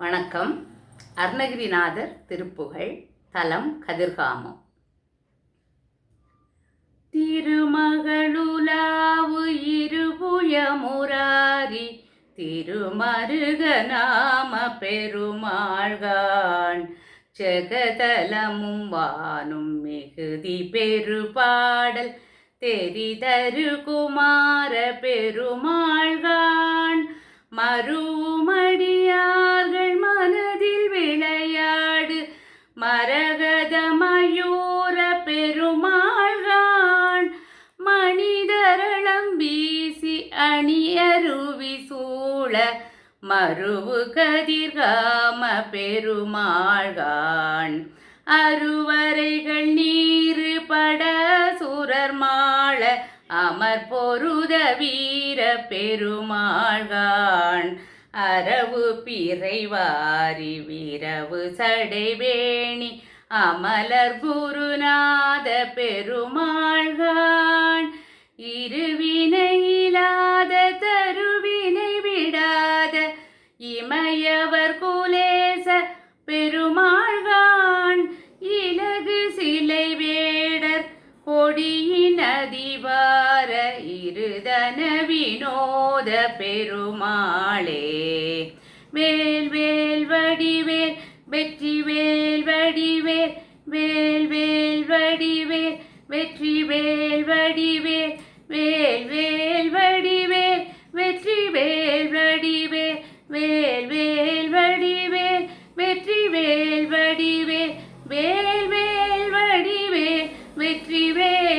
வணக்கம். அருணகிரிநாதர் திருப்புகழ் தலம் கதிர்காமம். திருமகளுலாவு இருபுயமுராரி திருமருகநாம பெருமாள்கான் ஜெகதலமும் வானும் மிகுதி பெருபாடல் தெரிதரு குமார பெருமாள்கான் மறு மரம் வீசி அணியருவி சூழ மறுவு கதிர்காம பெருமாள்கான். அருவரைகள் நீரு பட சுரர் மாள அமர் பொருத வீர பெருமாள்கான். அரவு பிறைவாரி வீரவு சடைவேணி அமலர் குருநாத பெருமாள்கான். இரு இமயவர் குலேச பெருமாள்கான் இலகு சிலை வேடர் கொடியின் அதிவார இருதன வினோத பெருமாளே. வேல் வேல் வடிவேல் வெற்றி வேல் வடிவேல் வேல் வேல் வடிவேல் வெற்றி வேல் வடிவேல் வேல் வேல் Three red.